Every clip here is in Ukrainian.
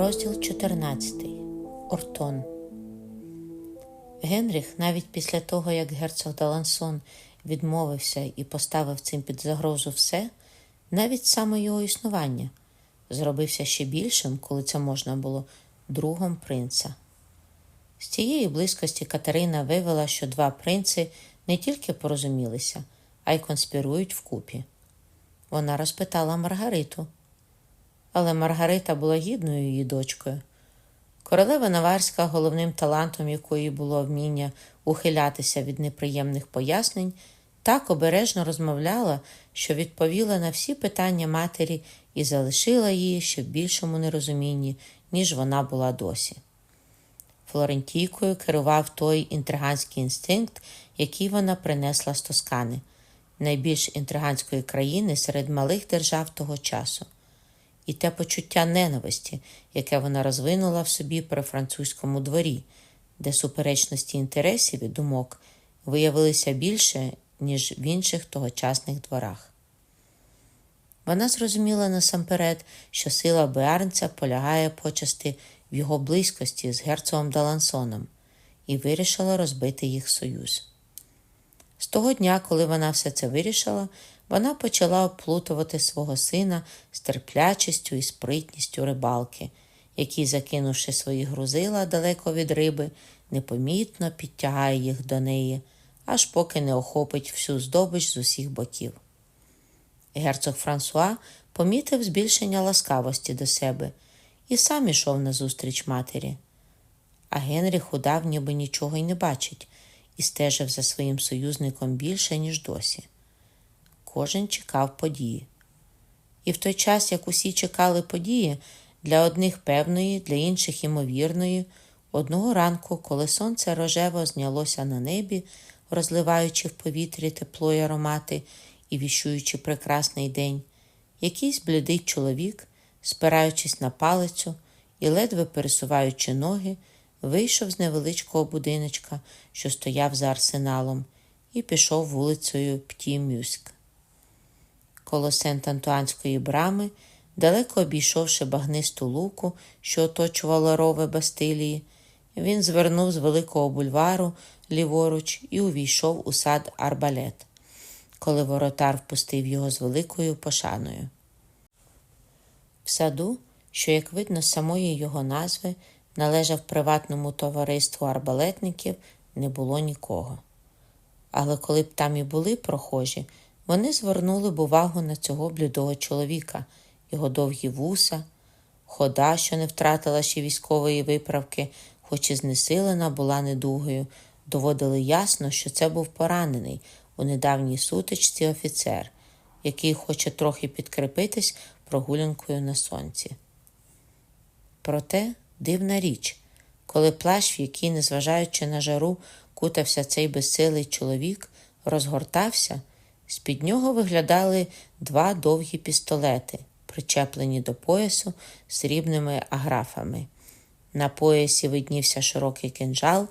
Розділ 14. Ортон. Генріх, навіть після того, як герцог Далансон відмовився і поставив цим під загрозу все, навіть саме його існування, зробився ще більшим, коли це можна було, другом принца. З цієї близькості Катерина вивела, що два принци не тільки порозумілися, а й конспірують вкупі. Вона розпитала Маргариту але Маргарита була гідною її дочкою. Королева Наварська, головним талантом якої було вміння ухилятися від неприємних пояснень, так обережно розмовляла, що відповіла на всі питання матері і залишила її ще в більшому нерозумінні, ніж вона була досі. Флорентійкою керував той інтриганський інстинкт, який вона принесла з Тоскани, найбільш інтриганської країни серед малих держав того часу і те почуття ненависті, яке вона розвинула в собі при французькому дворі, де суперечності інтересів і думок виявилися більше, ніж в інших тогочасних дворах. Вона зрозуміла насамперед, що сила Беарнця полягає почасти в його близькості з герцогом Далансоном, і вирішила розбити їх союз. З того дня, коли вона все це вирішила, вона почала оплутувати свого сина з терплячістю і спритністю рибалки, який, закинувши свої грузила далеко від риби, непомітно підтягає їх до неї, аж поки не охопить всю здобич з усіх боків. Герцог Франсуа помітив збільшення ласкавості до себе і сам ішов назустріч матері. А Генріх удав, ніби нічого й не бачить, і стежив за своїм союзником більше, ніж досі. Кожен чекав події. І в той час, як усі чекали події, для одних певної, для інших імовірної, одного ранку, коли сонце рожево знялося на небі, розливаючи в повітрі тепло й аромати і віщуючи прекрасний день, якийсь блідий чоловік, спираючись на палицю і ледве пересуваючи ноги, вийшов з невеличкого будиночка, що стояв за арсеналом, і пішов вулицею Птімюськ коло Сент-Антуанської брами, далеко обійшовши багнисту луку, що оточувала рови Бастилії, він звернув з великого бульвару ліворуч і увійшов у сад Арбалет, коли воротар впустив його з великою пошаною. В саду, що, як видно, з самої його назви, належав приватному товариству арбалетників, не було нікого. Але коли б там і були прохожі, вони звернули б увагу на цього блідого чоловіка, його довгі вуса, хода, що не втратила ще військової виправки, хоч і знесилена була недугою, доводили ясно, що це був поранений у недавній сутичці офіцер, який хоче трохи підкріпитись прогулянкою на сонці. Проте дивна річ, коли плащ, в який, незважаючи на жару, кутався цей безсилий чоловік, розгортався. З-під нього виглядали два довгі пістолети, причеплені до поясу срібними аграфами. На поясі виднівся широкий кинджал,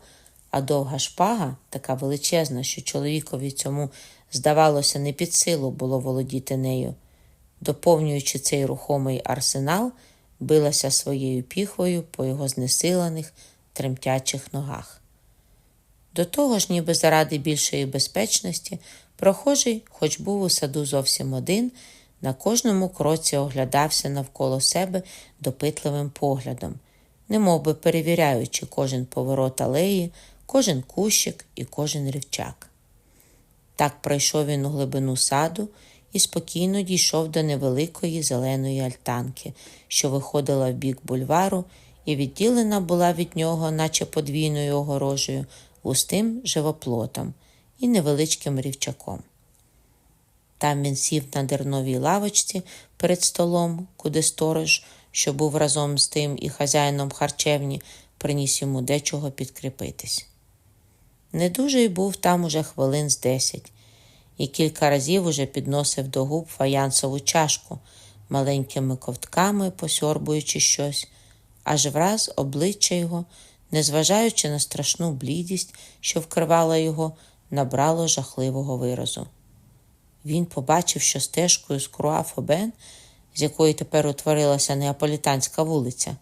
а довга шпага, така величезна, що чоловікові цьому, здавалося, не під силу було володіти нею. Доповнюючи цей рухомий арсенал, билася своєю піхвою по його знесилених, тремтячих ногах. До того ж, ніби заради більшої безпечності, Прохожий, хоч був у саду зовсім один, на кожному кроці оглядався навколо себе допитливим поглядом, немов би перевіряючи кожен поворот алеї, кожен кущик і кожен рівчак. Так пройшов він у глибину саду і спокійно дійшов до невеликої зеленої альтанки, що виходила в бік бульвару, і відділена була від нього, наче подвійною огорожею, густим живоплотом і невеличким рівчаком. Там він сів на дерновій лавочці перед столом, куди сторож, що був разом з тим і хазяїном харчевні, приніс йому дечого підкріпитись. Недужий був там уже хвилин з десять, і кілька разів уже підносив до губ фаянсову чашку, маленькими ковтками посьорбуючи щось, аж враз обличчя його, незважаючи на страшну блідість, що вкривала його, набрало жахливого виразу. Він побачив, що стежкою з Круафобен, з якої тепер утворилася неаполітанська вулиця,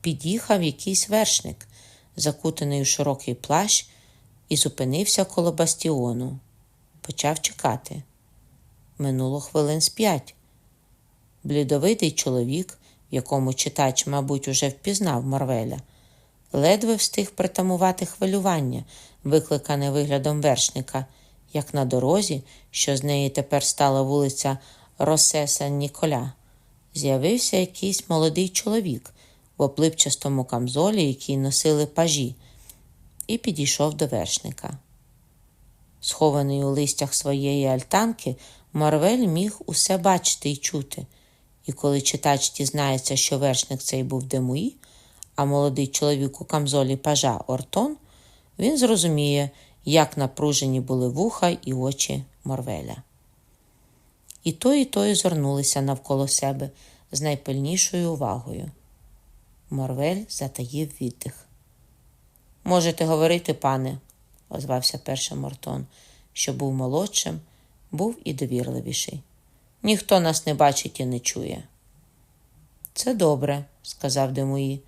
під'їхав якийсь вершник, закутаний у широкий плащ, і зупинився коло бастіону. Почав чекати. Минуло хвилин з п'ять. Блідовитий чоловік, в якому читач, мабуть, уже впізнав Марвеля, ледве встиг притамувати хвилювання, викликане виглядом вершника, як на дорозі, що з неї тепер стала вулиця Росеса Ніколя, з'явився якийсь молодий чоловік в оплипчастому камзолі, який носили пажі, і підійшов до вершника. Схований у листях своєї альтанки, Марвель міг усе бачити і чути, і коли читач дізнається, що вершник цей був Демуї, а молодий чоловік у камзолі пажа Ортон, він зрозуміє, як напружені були вуха і очі Марвеля. І той, і той звернулися навколо себе з найпильнішою увагою. Морвель затаїв віддих. Можете говорити, пане, озвався перший Мортон, що був молодшим, був і довірливіший. Ніхто нас не бачить і не чує. Це добре, сказав Демуї.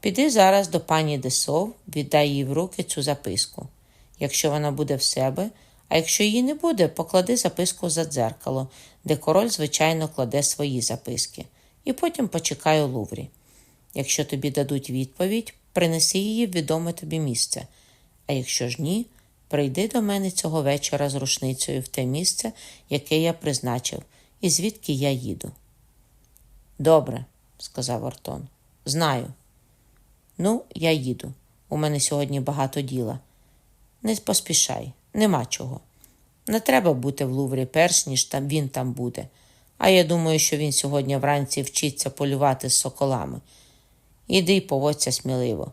Піди зараз до пані Десов, віддай їй в руки цю записку. Якщо вона буде в себе, а якщо її не буде, поклади записку за дзеркало, де король, звичайно, кладе свої записки, і потім почекай у Луврі. Якщо тобі дадуть відповідь, принеси її в відоме тобі місце. А якщо ж ні, прийди до мене цього вечора з рушницею в те місце, яке я призначив, і звідки я їду. Добре, сказав Ортон. Знаю. Ну, я їду. У мене сьогодні багато діла. Не поспішай, нема чого. Не треба бути в Луврі перш, ніж там він там буде. А я думаю, що він сьогодні вранці вчиться полювати з соколами. Іди й поводься сміливо.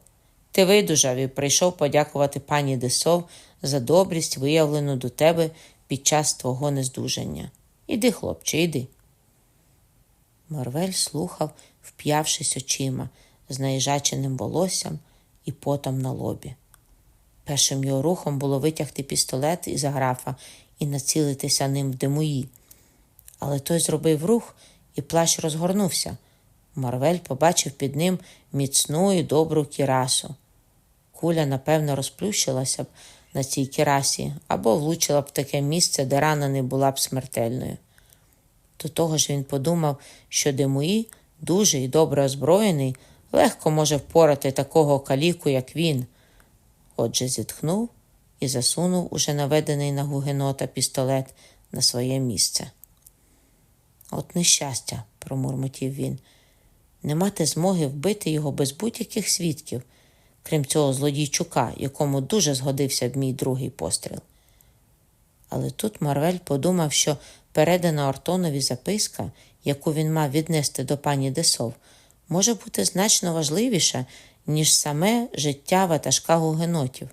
Ти видужав і прийшов подякувати пані Десов за добрість, виявлену до тебе під час твого нездужання. Іди, хлопче, іди. Марвель слухав, вп'явшись очима, з наїжаченим волоссям і потом на лобі. Першим його рухом було витягти пістолет із графа і націлитися ним в Демуї. Але той зробив рух, і плащ розгорнувся. Марвель побачив під ним міцну і добру кірасу. Куля, напевно, розплющилася б на цій кірасі або влучила б в таке місце, де рана не була б смертельною. До того ж він подумав, що Демуї, дуже і добре озброєний, легко може впорати такого каліку, як він. Отже, зітхнув і засунув уже наведений на гугенота пістолет на своє місце. От нещастя, промурмотів він, не мати змоги вбити його без будь-яких свідків, крім цього злодійчука, якому дуже згодився б мій другий постріл. Але тут Марвель подумав, що передана Ортонові записка, яку він мав віднести до пані Десов, може бути значно важливіша, ніж саме життя ватажка гугенотів.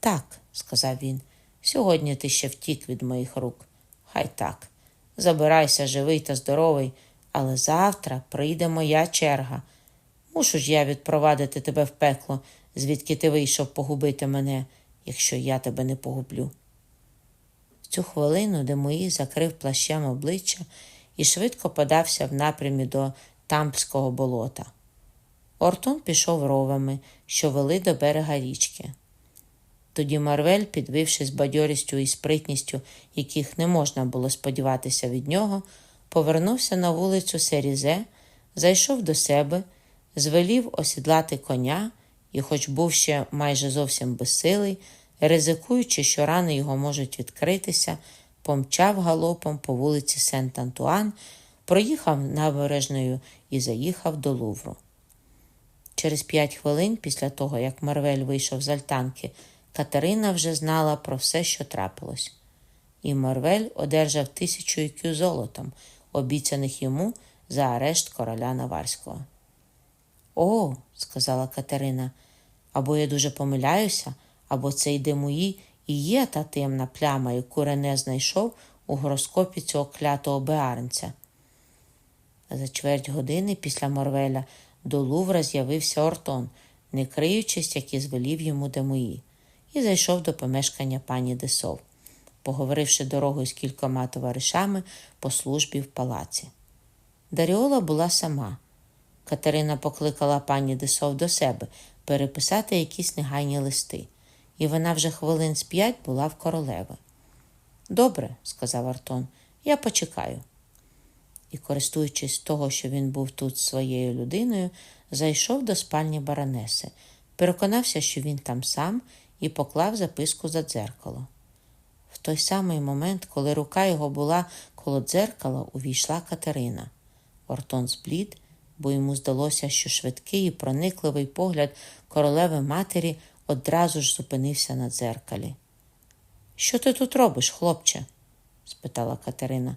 Так, сказав він, сьогодні ти ще втік від моїх рук. Хай так. Забирайся живий та здоровий, але завтра прийде моя черга. Мушу ж я відпровадити тебе в пекло, звідки ти вийшов погубити мене, якщо я тебе не погублю. В цю хвилину Демої закрив плащем обличчя і швидко подався в напрямі до Тампського болота. Ортон пішов ровами, що вели до берега річки. Тоді Марвель, підвившись бадьорістю і спритністю, яких не можна було сподіватися від нього, повернувся на вулицю Серізе, зайшов до себе, звелів осідлати коня і, хоч був ще майже зовсім безсилий, ризикуючи, що рани його можуть відкритися, помчав галопом по вулиці Сент-Антуан, проїхав набережною і заїхав до Лувру. Через п'ять хвилин після того, як Марвель вийшов з альтанки, Катерина вже знала про все, що трапилось, і Марвель одержав тисячу ікю золотом, обіцяних йому за арешт короля Наварського. О, сказала Катерина, або я дуже помиляюся, або це йде мої і є та темна пляма, яку Рене знайшов у гороскопі цього клятого беарнця. За чверть години після Морвеля до Лувра з'явився Ортон, не криючись, як і звелів йому Демої, і зайшов до помешкання пані Десов, поговоривши дорогою з кількома товаришами по службі в палаці. Даріола була сама. Катерина покликала пані Десов до себе переписати якісь негайні листи, і вона вже хвилин з п'ять була в королеви. Добре, сказав Артон, я почекаю. І, користуючись того, що він був тут своєю людиною, зайшов до спальні баронеси, переконався, що він там сам, і поклав записку за дзеркало. В той самий момент, коли рука його була коло дзеркала, увійшла Катерина. Ортон зблід, бо йому здалося, що швидкий і проникливий погляд королеви матері одразу ж зупинився на дзеркалі. Що ти тут робиш, хлопче? спитала Катерина.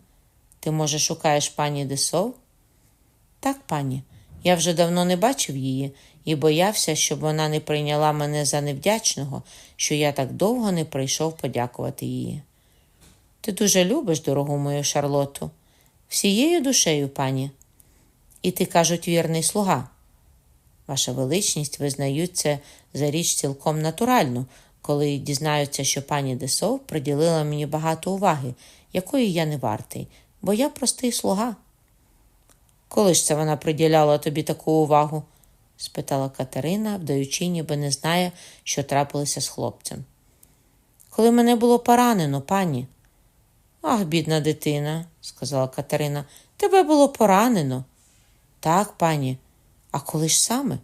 Ти, може, шукаєш пані Десов? Так, пані. Я вже давно не бачив її і боявся, щоб вона не прийняла мене за невдячного, що я так довго не прийшов подякувати її. Ти дуже любиш, дорогу мою Шарлоту, всією душею, пані. І ти, кажуть, вірний слуга. Ваша величність визнають за річ цілком натуральну, коли дізнаються, що пані Десов приділила мені багато уваги, якої я не вартий, бо я простий слуга. Коли ж це вона приділяла тобі таку увагу? спитала Катерина, вдаючи, ніби не знає, що трапилося з хлопцем. Коли мене було поранено, пані. Ах, бідна дитина, сказала Катерина, тебе було поранено. Так, пані, а коли ж саме?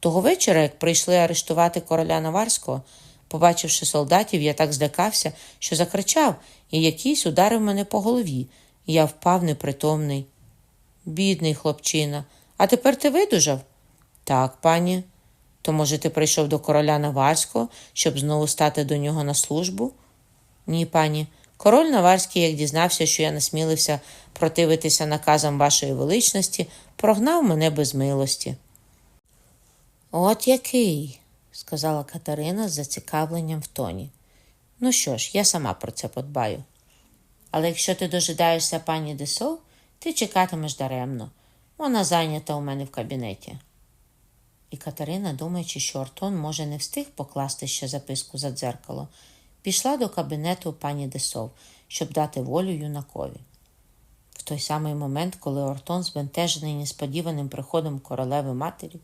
Того вечора, як прийшли арештувати короля Наварського, побачивши солдатів, я так злякався, що закричав, і якийсь ударив мене по голові, я впав непритомний. Бідний хлопчина, а тепер ти видужав? Так, пані. То, може, ти прийшов до короля Наварського, щоб знову стати до нього на службу? Ні, пані. Король Наварський, як дізнався, що я насмілився противитися наказам вашої величності, прогнав мене без милості. От який, сказала Катерина з зацікавленням в тоні. Ну що ж, я сама про це подбаю. Але якщо ти дожидаєшся пані Десов, ти чекатимеш даремно. Вона зайнята у мене в кабінеті. І Катерина, думаючи, що Ортон може не встиг покласти ще записку за дзеркало, пішла до кабінету пані Десов, щоб дати волю юнакові. В той самий момент, коли Ортон, збентежений несподіваним приходом королеви матері,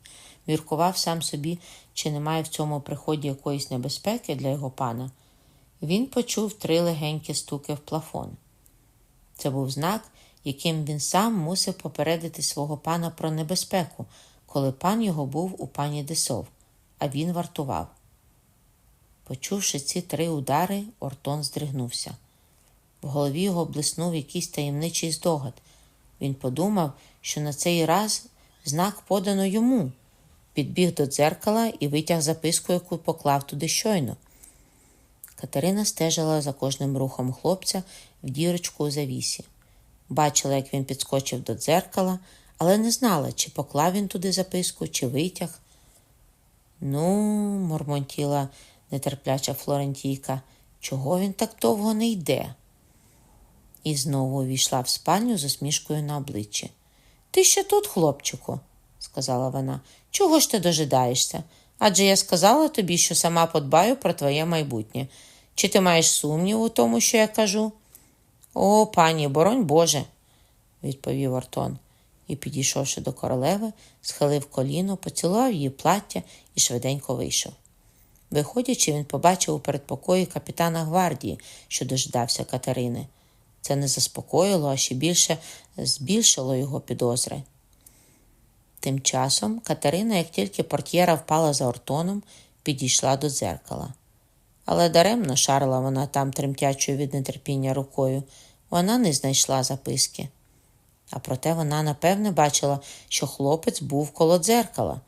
міркував сам собі, чи немає в цьому приході якоїсь небезпеки для його пана, він почув три легенькі стуки в плафон. Це був знак, яким він сам мусив попередити свого пана про небезпеку, коли пан його був у пані Десов, а він вартував. Почувши ці три удари, Ортон здригнувся. В голові його блиснув якийсь таємничий здогад. Він подумав, що на цей раз знак подано йому. Підбіг до дзеркала і витяг записку, яку поклав туди щойно. Катерина стежила за кожним рухом хлопця в дірочку у завісі. Бачила, як він підскочив до дзеркала, але не знала, чи поклав він туди записку, чи витяг. Ну, мурмотіла нетерпляча Флорентійка, чого він так довго не йде? І знову увійшла в спальню з усмішкою на обличчі. Ти ще тут, хлопчику, сказала вона. Чого ж ти дожидаєшся? Адже я сказала тобі, що сама подбаю про твоє майбутнє. Чи ти маєш сумнів у тому, що я кажу? О, пані, боронь Боже, відповів Артон і, підійшовши до королеви, схилив коліно, поцілував її плаття і швиденько вийшов. Виходячи, він побачив у передпокої капітана гвардії, що дожидався Катерини. Це не заспокоїло, а ще більше збільшило його підозри. Тим часом Катерина, як тільки портьєра впала за Ортоном, підійшла до дзеркала. Але даремно шарила вона там тремтячою від нетерпіння рукою, вона не знайшла записки. А проте вона напевне бачила, що хлопець був коло дзеркала.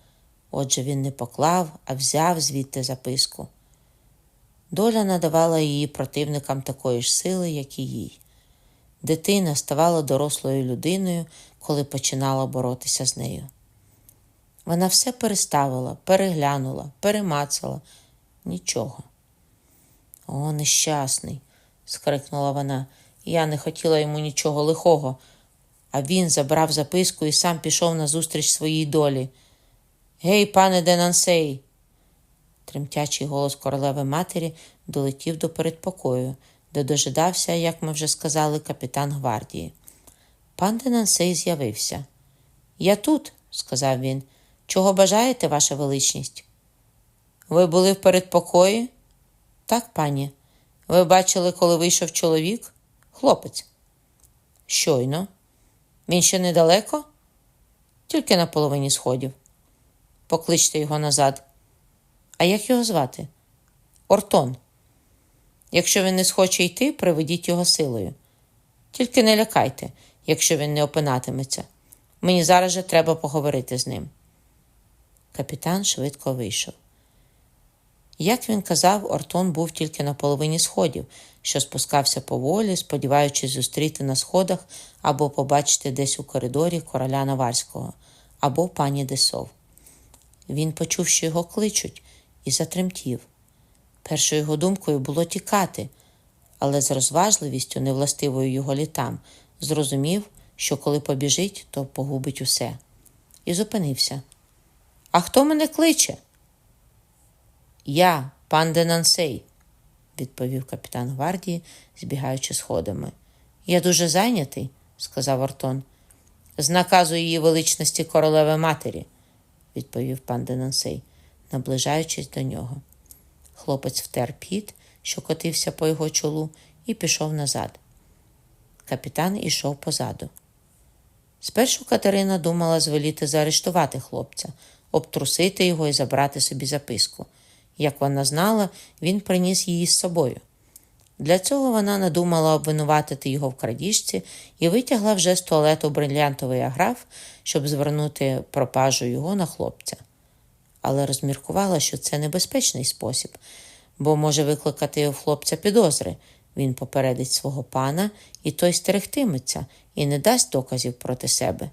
Отже, він не поклав, а взяв звідти записку. Доля надавала її противникам такої ж сили, як і їй. Дитина ставала дорослою людиною, коли починала боротися з нею. Вона все переставила, переглянула, перемацала нічого. О, нещасний, скрикнула вона. Я не хотіла йому нічого лихого, а він забрав записку і сам пішов назустріч своїй долі. Гей, пане Денансей. Тремтячий голос королеви матері долетів до передпокою, де дожидався, як ми вже сказали, капітан гвардії. Пан Денансей з'явився. Я тут, сказав він. Чого бажаєте, ваша величність? Ви були в передпокої? Так, пані. Ви бачили, коли вийшов чоловік? Хлопець. Щойно. Він ще недалеко? Тільки на половині сходів. Покличте його назад. А як його звати? Ортон. Якщо він не схоче йти, приведіть його силою. Тільки не лякайте, якщо він не опинатиметься. Мені зараз же треба поговорити з ним. Капітан швидко вийшов. Як він казав, Ортон був тільки на половині сходів, що спускався поволі, сподіваючись зустріти на сходах або побачити десь у коридорі короля Наварського або пані Десов. Він почув, що його кличуть, і затремтів. Першою його думкою було тікати, але з розважливістю, невластивою його літам, зрозумів, що коли побіжить, то погубить усе. І зупинився. А хто мене кличе? Я, пан Денансей, відповів капітан гвардії, збігаючи сходами. Я дуже зайнятий, сказав Ортон. З наказу її величності королеви матері, відповів пан Денансей, наближаючись до нього. Хлопець втер піт, що котився по його чолу, і пішов назад. Капітан ішов позаду. Спершу Катерина думала звеліти заарештувати хлопця, обтрусити його і забрати собі записку. Як вона знала, він приніс її з собою. Для цього вона надумала обвинуватити його в крадіжці і витягла вже з туалету брилянтовий аграф, щоб звернути пропажу його на хлопця. Але розміркувала, що це небезпечний спосіб, бо може викликати у хлопця підозри. Він попередить свого пана, і той стерегтиметься і не дасть доказів проти себе.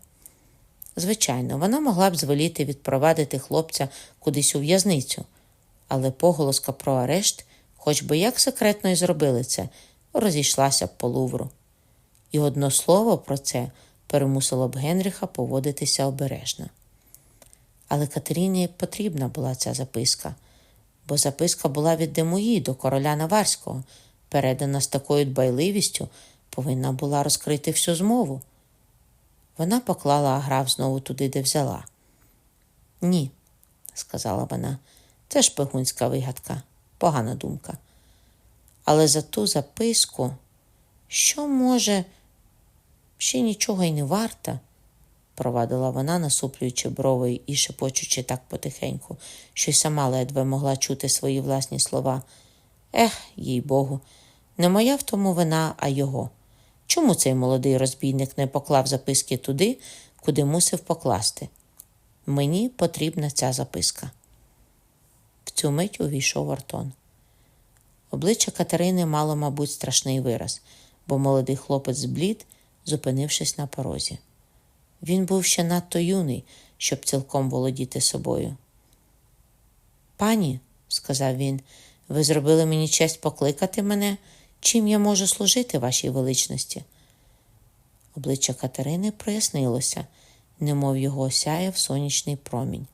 Звичайно, вона могла б звеліти відпровадити хлопця кудись у в'язницю, але поголоска про арешт, хоч би як секретно й зробили це, розійшлася б по лувру. І одно слово про це перемусило б Генріха поводитися обережно. Але Катерині потрібна була ця записка, бо записка була від Демуї до короля Наварського, передана з такою дбайливістю, повинна була розкрити всю змову. Вона поклала аграф знову туди, де взяла. Ні, сказала вона, це шпигунська вигадка, погана думка. Але за ту записку, що може, ще нічого й не варта, провадила вона, насуплюючи брови і шепочучи так потихеньку, що й сама ледве могла чути свої власні слова. Ех, їй Богу, не моя в тому вина, а його. Чому цей молодий розбійник не поклав записки туди, куди мусив покласти? Мені потрібна ця записка. В цю мить увійшов Ортон. Обличчя Катерини мало, мабуть, страшний вираз, бо молодий хлопець зблід, зупинившись на порозі. Він був ще надто юний, щоб цілком володіти собою. Пані, сказав він, ви зробили мені честь покликати мене, чим я можу служити вашій величності. Обличчя Катерини прояснилося, немов його осяяв сонячний промінь.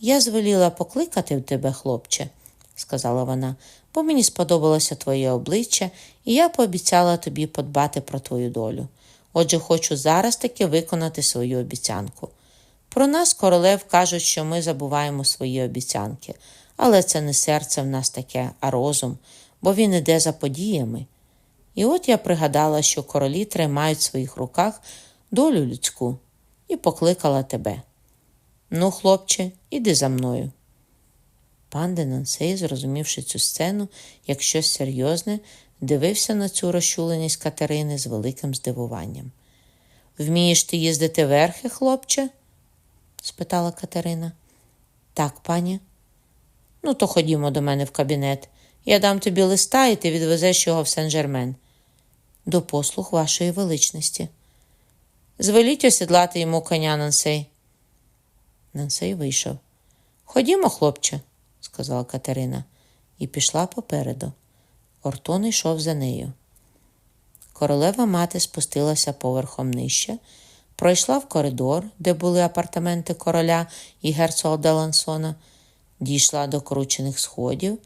Я звеліла покликати тебе, хлопче, сказала вона, бо мені сподобалося твоє обличчя, і я пообіцяла тобі подбати про твою долю. Отже, хочу зараз таки виконати свою обіцянку. Про нас, королев, кажуть, що ми забуваємо свої обіцянки, але це не серце в нас таке, а розум, бо він іде за подіями. І от я пригадала, що королі тримають в своїх руках долю людську, і покликала тебе. Ну, хлопче, іди за мною. Пан Денансей, зрозумівши цю сцену, як щось серйозне, дивився на цю розчуленість Катерини з великим здивуванням. Вмієш ти їздити верхи, хлопче? спитала Катерина. Так, пані. Ну, то ходімо до мене в кабінет. Я дам тобі листа, і ти відвезеш його в Сен-Жермен. До послуг вашої величності. Звеліть осідлати йому коня Нансей. Нансей вийшов. Ходімо, хлопче, сказала Катерина, і пішла попереду. Ортон йшов за нею. Королева мати спустилася поверхом нижче, пройшла в коридор, де були апартаменти короля і герцога Делансона, дійшла до кручених сходів,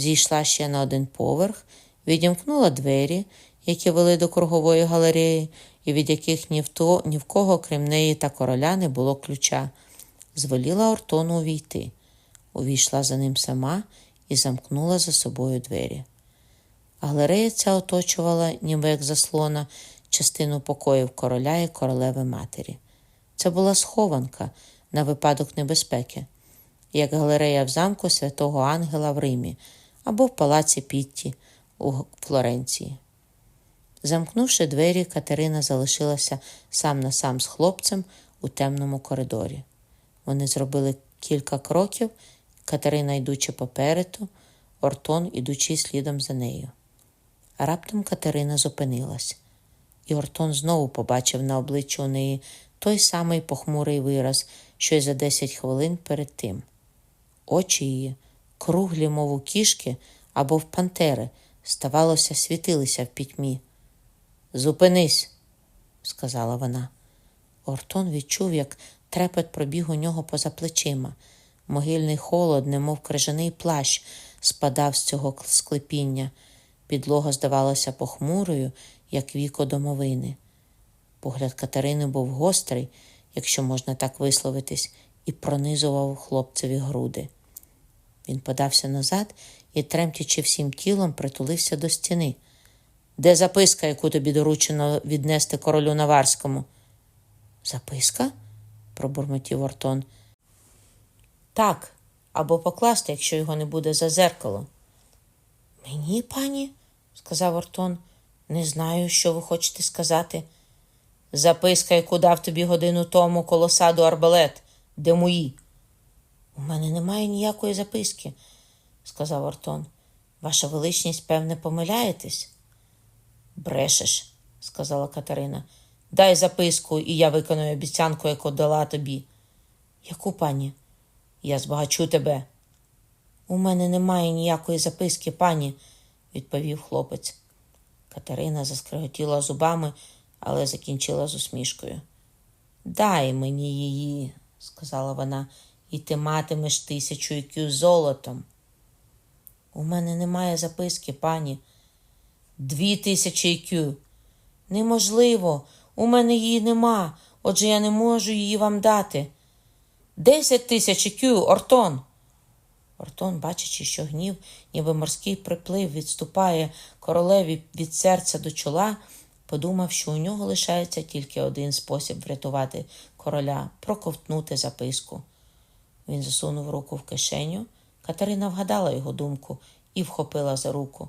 зійшла ще на один поверх, відімкнула двері, які вели до кругової галереї, і від яких ні в, то, ні в кого, крім неї та короля, не було ключа, звеліла Ортону увійти. Увійшла за ним сама і замкнула за собою двері. Галерея ця оточувала, ніби як заслона, частину покоїв короля і королеви матері. Це була схованка на випадок небезпеки, як галерея в замку святого Ангела в Римі або в палаці Пітті у Флоренції. Замкнувши двері, Катерина залишилася сам на сам з хлопцем у темному коридорі. Вони зробили кілька кроків, Катерина йдучи попереду, Ортон ідучи слідом за нею. Раптом Катерина зупинилась, і Ортон знову побачив на обличчі у неї той самий похмурий вираз, що й за десять хвилин перед тим. Очі її, круглі, мов у кішки або в пантери, ставалося, світилися в пітьмі. Зупинись, сказала вона. Ортон відчув, як трепет пробіг у нього поза плечима. Могильний холод, немов крижаний плащ, спадав з цього склепіння. Підлога здавалася похмурою, як віко домовини. Погляд Катерини був гострий, якщо можна так висловитись, і пронизував хлопцеві груди. Він подався назад і, тремтячи всім тілом, притулився до стіни. Де записка, яку тобі доручено віднести королю Наварському? Записка? пробурмотів Ортон. Так, або покласти, якщо його не буде за зеркало. Мені, пані, сказав Ортон, не знаю, що ви хочете сказати. Записка, яку дав тобі годину тому коло саду арбалет, де мої. У мене немає ніякої записки, сказав Ортон. Ваша величність, певне, помиляєтесь? Брешеш, сказала Катерина. Дай записку, і я виконую обіцянку, яку дала тобі. Яку пані? Я збагачу тебе. У мене немає ніякої записки, пані, відповів хлопець. Катерина заскриготіла зубами, але закінчила з усмішкою. Дай мені її, сказала вона, і ти матимеш тисячу ікю золотом. У мене немає записки, пані. Дві тисячі ікю. Неможливо, у мене її нема, отже я не можу її вам дати. Десять тисяч ікю, Ортон. Ортон, бачачи, що гнів, ніби морський приплив, відступає королеві від серця до чола, подумав, що у нього лишається тільки один спосіб врятувати короля проковтнути записку. Він засунув руку в кишеню. Катерина вгадала його думку і вхопила за руку.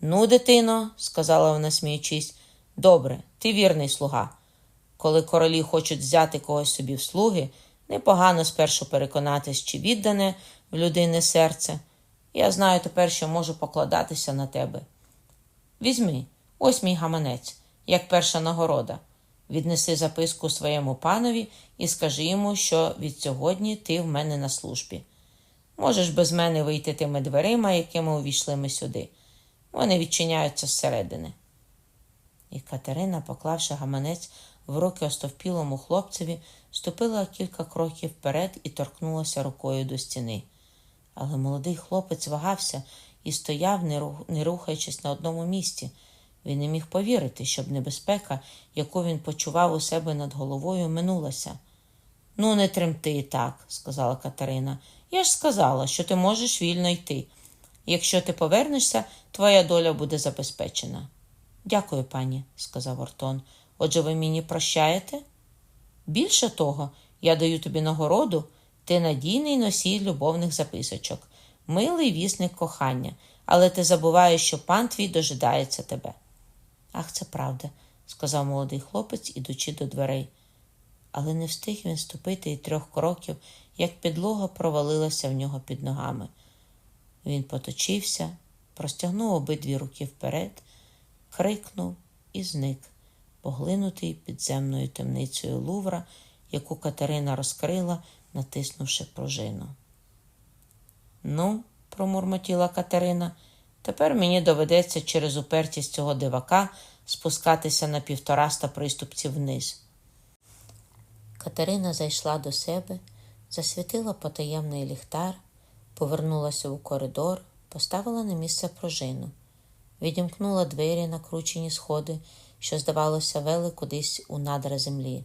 Ну, дитино, сказала вона, сміючись, добре, ти вірний слуга. Коли королі хочуть взяти когось собі в слуги, непогано спершу переконатись, чи віддане в людини серце. Я знаю тепер, що можу покладатися на тебе. Візьми, ось мій гаманець, як перша нагорода. Віднеси записку своєму панові і скажи йому, що від сьогодні ти в мене на службі. Можеш без мене вийти тими дверима, якими увійшли ми сюди. Вони відчиняються зсередини. І Катерина, поклавши гаманець в руки остовпілому хлопцеві, ступила кілька кроків вперед і торкнулася рукою до стіни. Але молодий хлопець вагався і стояв, не рухаючись на одному місці. Він не міг повірити, щоб небезпека, яку він почував у себе над головою, минулася. Ну, не тремти так, сказала Катерина. Я ж сказала, що ти можеш вільно йти. Якщо ти повернешся, твоя доля буде забезпечена. Дякую, пані, сказав Ортон. Отже, ви мені прощаєте? Більше того, я даю тобі нагороду, ти надійний носій любовних записочок, милий вісник кохання, але ти забуваєш, що пан твій дожидається тебе. Ах, це правда, сказав молодий хлопець, ідучи до дверей. Але не встиг він ступити і трьох кроків, як підлога провалилася в нього під ногами. Він поточився, простягнув обидві руки вперед, крикнув і зник, поглинутий підземною темницею Лувра, яку Катерина розкрила, натиснувши пружину. Ну, промурмотіла Катерина, тепер мені доведеться через упертість цього дивака спускатися на півтораста приступців вниз. Катерина зайшла до себе, засвітила потаємний ліхтар, повернулася у коридор, поставила на місце пружину, відімкнула двері на кручені сходи що, здавалося, вели кудись у надра землі.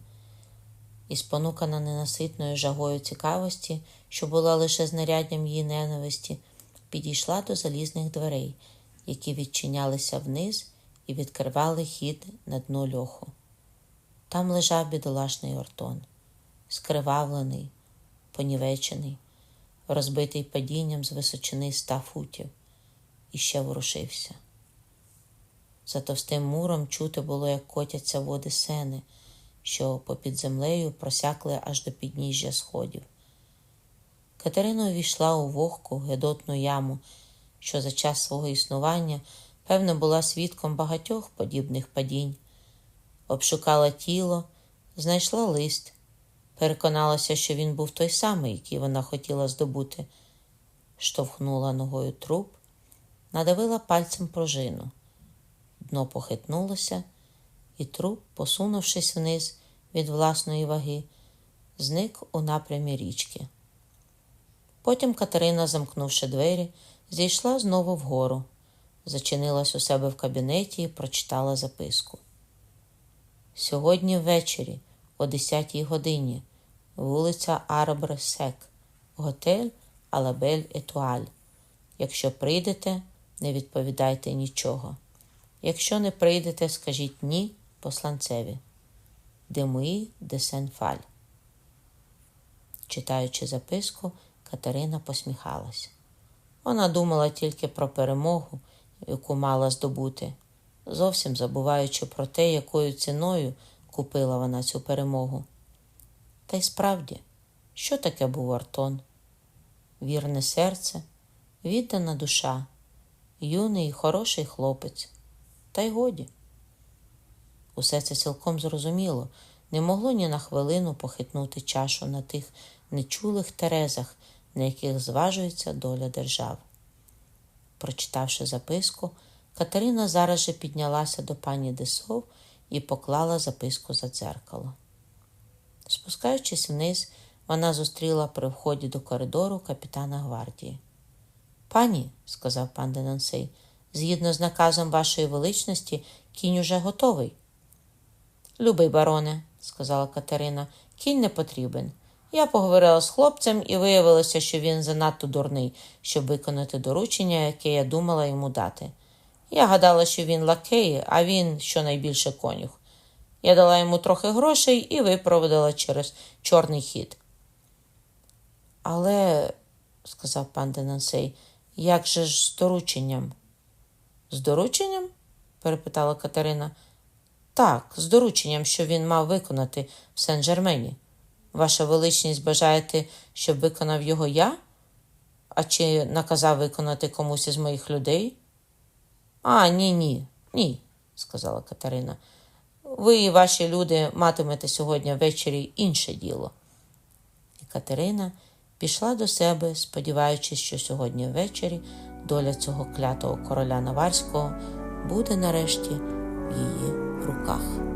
І спонукана ненаситною жагою цікавості, що була лише знаряддям її ненависті, підійшла до залізних дверей, які відчинялися вниз і відкривали хід на дно льоху. Там лежав бідолашний Ортон, скривавлений, понівечений, розбитий падінням з височини ста футів, і ще ворушився. За товстим муром чути було, як котяться води сени, що попід землею просякли аж до підніжжя сходів. Катерина увійшла у вогку гедотну яму, що за час свого існування, певно, була свідком багатьох подібних падінь. Обшукала тіло, знайшла лист, переконалася, що він був той самий, який вона хотіла здобути, штовхнула ногою труп, надавила пальцем пружину. Дно похитнулося, і труп, посунувшись вниз від власної ваги, зник у напрямі річки. Потім Катерина, замкнувши двері, зійшла знову вгору, зачинилась у себе в кабінеті і прочитала записку. Сьогодні ввечері, о 10 годині, вулиця Арбре Сек, готель Алабель Етуаль. Якщо прийдете, не відповідайте нічого. Якщо не прийдете, скажіть ні посланцеві. Демуї де Сен-Фаль. Читаючи записку, Катерина посміхалась. Вона думала тільки про перемогу, яку мала здобути, зовсім забуваючи про те, якою ціною купила вона цю перемогу. Та й справді, що таке був Артон? Вірне серце, віддана душа, юний і хороший хлопець. Та й годі. Усе це цілком зрозуміло, не могло ні на хвилину похитнути чашу на тих нечулих терезах, на яких зважується доля держав. Прочитавши записку, Катерина зараз же піднялася до пані Десов і поклала записку за дзеркало. Спускаючись вниз, вона зустріла при вході до коридору капітана гвардії. Пані, сказав пан Денансей, згідно з наказом вашої величності, кінь уже готовий. Любий бароне, сказала Катерина, кінь не потрібен. Я поговорила з хлопцем і виявилося, що він занадто дурний, щоб виконати доручення, яке я думала йому дати. Я гадала, що він лакей, а він щонайбільше конюх. Я дала йому трохи грошей і випроводила через чорний хід. Але, сказав пан Денансей, як же ж з дорученням? З дорученням? перепитала Катерина. Так, з дорученням, що він мав виконати в Сен-Жермені. Ваша величність бажаєте, щоб виконав його я? А чи наказав виконати комусь із моїх людей? А, ні, ні, ні, сказала Катерина. Ви і ваші люди матимете сьогодні ввечері інше діло. І Катерина пішла до себе, сподіваючись, що сьогодні ввечері доля цього клятого короля Наварського буде нарешті в її руках.